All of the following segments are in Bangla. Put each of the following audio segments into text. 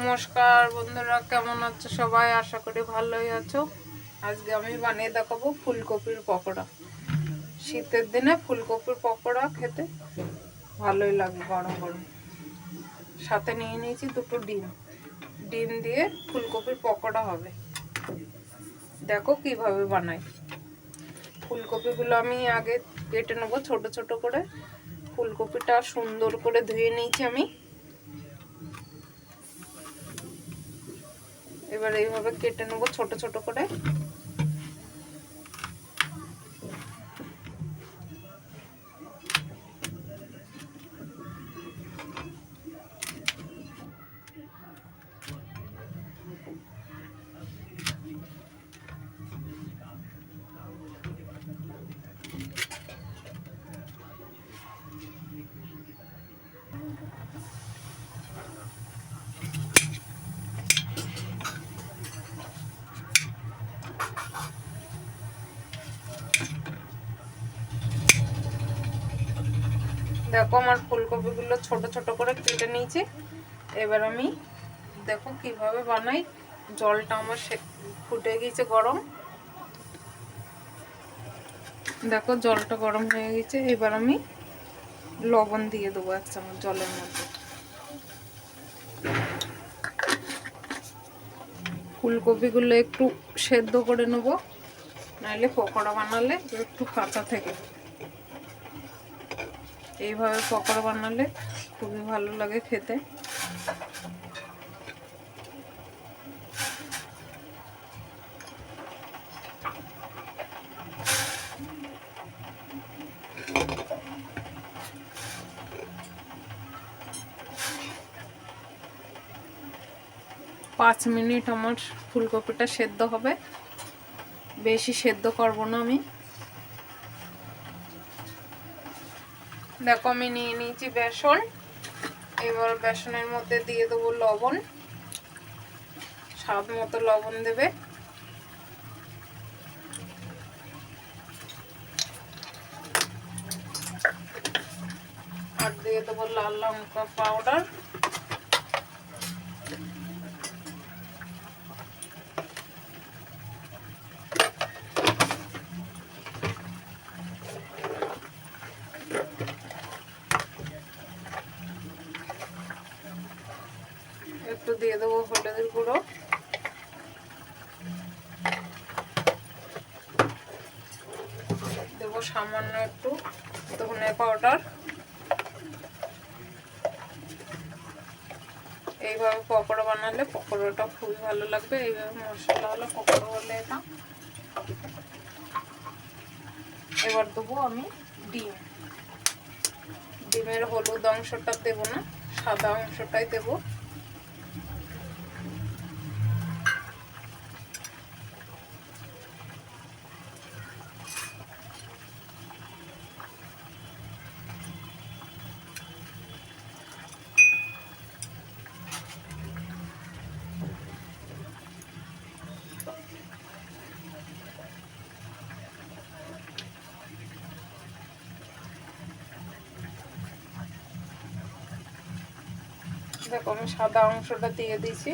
নমস্কার বন্ধুরা, কেমন আছো সবাই? আশা করি ভালোই আছো। আজকে আমি বানিয়ে দেখাবো ফুলকপির পকোড়া। শীতের দিনে ফুলকপির পকোড়া খেতে ভালোই লাগে গরম গরম। সাথে নিয়ে নিয়েছি দুটো ডিম। ডিম দিয়ে ফুলকপির পকোড়া হবে। দেখো কীভাবে বানাই। ফুলকপিগুলো আমি আগে কেটে নেব ছোট ছোট করে। ফুলকপিটা সুন্দর করে ধুয়ে নিয়েছি আমি। এবার এইভাবে কেটে নেব ছোট ছোট করে। দেখো আমার ফুলকপিগুলো ছোট ছোট করে কেটে নিয়েছি। এবার আমি দেখো কীভাবে বানাই। জলটা আমার ফুটে গেছে গরম। দেখো জলটা গরম হয়ে গেছে এবার আমি লবণ দিয়ে দেবো এক চামচ জলের মধ্যে। ফুলকপিগুলো একটু সেদ্ধ করে নেব। নাহলে পকোড়া বানালে একটু কাঁচা থেকে। এইভাবে পকোড়া বানালে খুবই ভালো লাগে খেতে। পাঁচ মিনিট আমার ফুলকপিটা সেদ্ধ হবে। বেশি সেদ্ধ করব না আমি। দেখো আমি নিয়ে নিয়েছি বেসন। এবার বেসনের মধ্যে দিয়ে দেবো লবণ। স্বাদ মতো লবণ দেবে। আর দিয়ে দেবো লাল লঙ্কা পাউডার একটু দিয়ে দেবো হলুদের গুঁড়ো। দেবো সামান্য একটু ধনে পাউডার। এইভাবে পকোড়া বানালে পকোড়াটা খুবই ভালো লাগবে। এইভাবে মশলা হলে পকোড়া হলে এটা। এবার দেবো আমি ডিম। ডিমের হলুদ অংশটা দেবো না, সাদা অংশটাই দেবো। দেখো, আমি সাদা অংশটা দিয়ে দিয়েছি।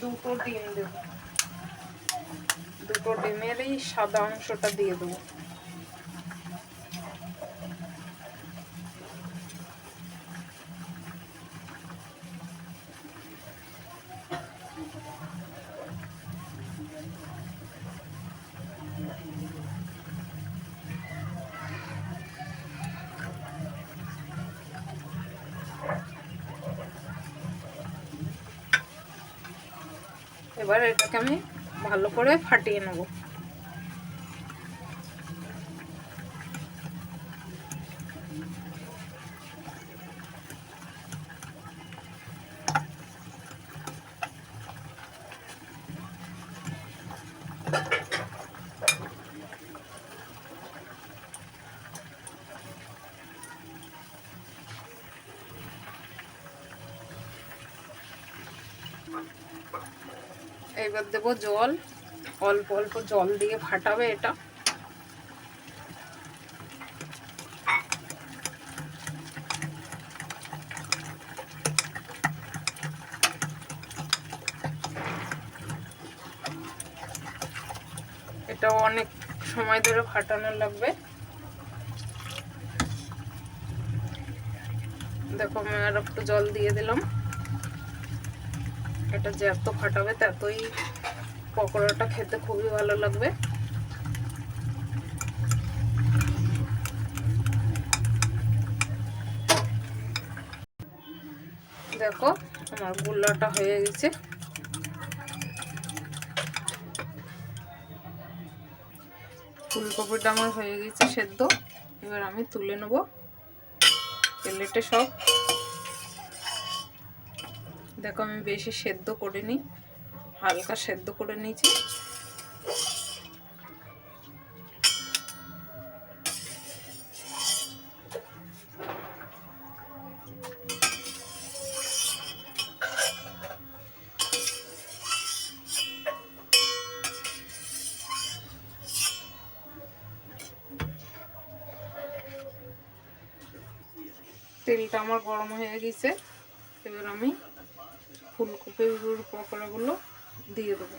দুটো ডিম দেব। দুটো ডিমেরই সাদা অংশটা দিয়ে দেবো। এবার এটাকে আমি ভালো করে ফাটিয়ে নেব। এবার দেব জল। অল্প অল্প জল দিয়ে ফাটাবে এটা। এটা অনেক সময় ধরে ফাটানো লাগবে। দেখো, আমি আর একটু জল দিয়ে দিলাম। এটা যত ফাটাবে ততই পকোড়াটা খেতে খুবই ভালো লাগবে। দেখো, আমার গুল্লাটা হয়ে গেছে। ফুলকপিটা আমার হয়ে গেছে সেদ্ধ। এবার আমি তুলে নেব। প্লেটে সব দেখো, আমি বেশি সেদ্ধ করিনি, হালকা সেদ্ধ করে নিয়েছি। তেলটা আমার গরম হয়ে গেছে, এবার আমি ফুলকপির পকোড়াগুলো দিয়ে দেবো।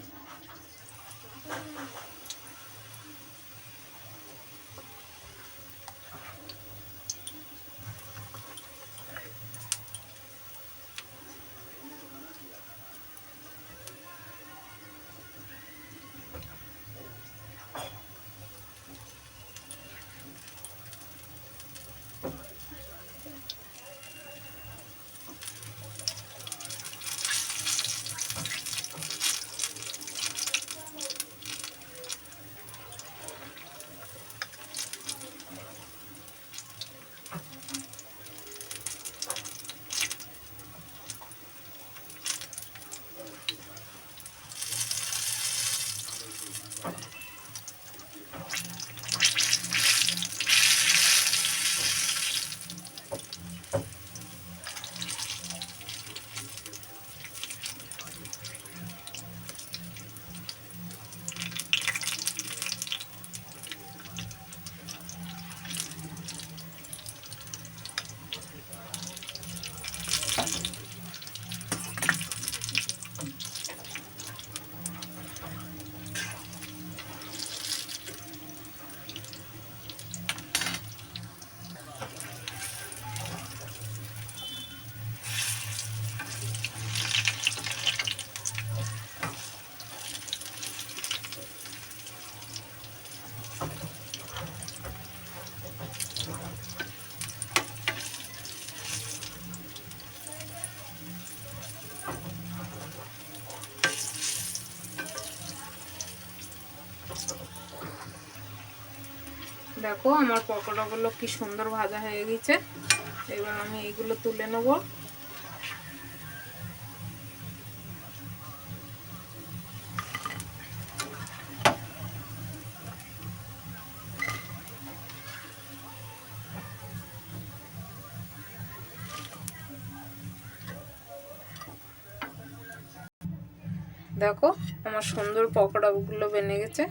দেখো আমার পকোড়াগুলো কি সুন্দর ভাজা হয়ে গেছে। এবার আমি এইগুলো তুলে নেব। দেখো আমার সুন্দর পকোড়াগুলো বেনে গেছে।